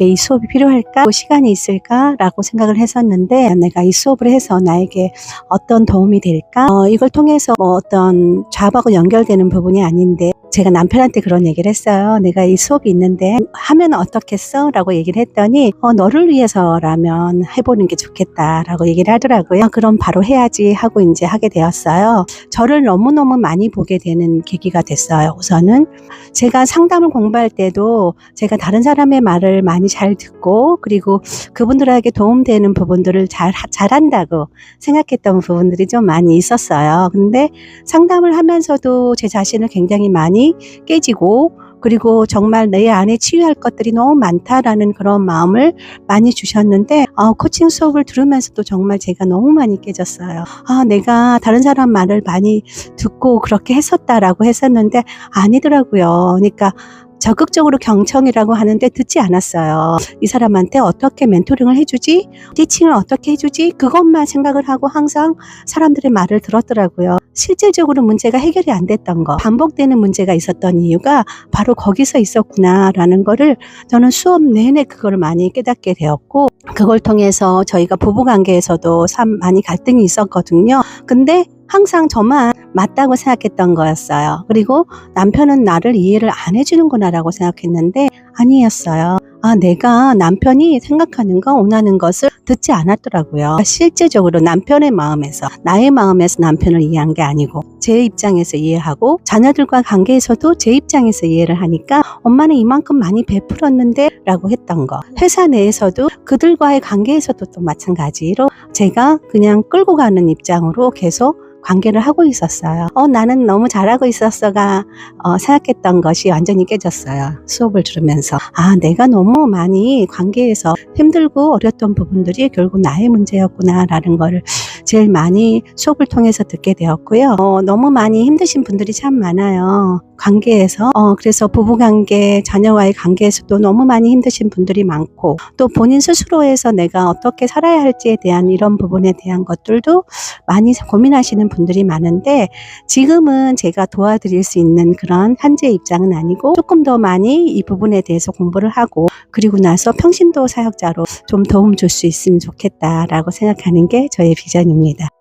나에게 이 수업이 필요할까? 뭐 시간이 있을까 라고 생각을 했었는데 내가 이 수업을 해서 나에게 어떤 도움이 될까? 어, 이걸 통해서 뭐 어떤 잡하고 연결되는 부분이 아닌데 제가 남편한테 그런 얘기를 했어요. 내가 이 수업이 있는데 하면 어떻겠어? 라고 얘기를 했더니 어, 너를 위해서라면 해보는 게 좋겠다라고 얘기를 하더라고요. 아, 그럼 바로 해야지 하고 이제 하게 되었어요. 저를 너무너무 많이 보게 되는 계기가 됐어요. 우선은 제가 상담을 공부할 때도 제가 다른 사람의 말을 많이 잘 듣고 그리고 그분들에게 도움되는 부분들을 잘 잘한다고 생각했던 부분들이 좀 많이 있었어요. 근데 상담을 하면서도 제 자신을 굉장히 많이 깨지고 그리고 정말 내 안에 치유할 것들이 너무 많다라는 그런 마음을 많이 주셨는데 어, 코칭 수업을 들으면서도 정말 제가 너무 많이 깨졌어요. 아, 내가 다른 사람 말을 많이 듣고 그렇게 했었다라고 했었는데 아니더라고요. 그러니까 적극적으로 경청이라고 하는데 듣지 않았어요. 이 사람한테 어떻게 멘토링을 해주지? 티칭을 어떻게 해주지? 그것만 생각을 하고 항상 사람들의 말을 들었더라고요. 실질적으로 문제가 해결이 안 됐던 거, 반복되는 문제가 있었던 이유가 바로 거기서 있었구나라는 거를 저는 수업 내내 그걸 많이 깨닫게 되었고, 그걸 통해서 저희가 부부 관계에서도 참 많이 갈등이 있었거든요. 근데 항상 저만 맞다고 생각했던 거였어요. 그리고 남편은 나를 이해를 안 해주는구나라고 생각했는데 아니었어요. 아, 내가 남편이 생각하는 거, 원하는 것을 듣지 않았더라고요. 실제적으로 남편의 마음에서, 나의 마음에서 남편을 이해한 게 아니고, 제 입장에서 이해하고, 자녀들과 관계에서도 제 입장에서 이해를 하니까, 엄마는 이만큼 많이 베풀었는데, 라고 했던 거. 회사 내에서도 그들과의 관계에서도 또 마찬가지로, 제가 그냥 끌고 가는 입장으로 계속 관계를 하고 있었어요. 어, 나는 너무 잘하고 있었어가 어, 생각했던 것이 완전히 깨졌어요. 수업을 들으면서. 아, 내가 너무 많이 관계에서 힘들고 어렸던 부분들이 결국 나의 문제였구나라는 거를 제일 많이 수업을 통해서 듣게 되었고요. 어, 너무 많이 힘드신 분들이 참 많아요. 관계에서. 어, 그래서 부부관계, 자녀와의 관계에서도 너무 많이 힘드신 분들이 많고 또 본인 스스로에서 내가 어떻게 살아야 할지에 대한 이런 부분에 대한 것들도 많이 고민하시는 분들이 많은데 지금은 제가 도와드릴 수 있는 그런 한제 입장은 아니고 조금 더 많이 이 부분에 대해서 공부를 하고 그리고 나서 평신도 사역자로 좀 도움 줄 수 있으면 좋겠다라고 생각하는 게 저의 비전입 니다.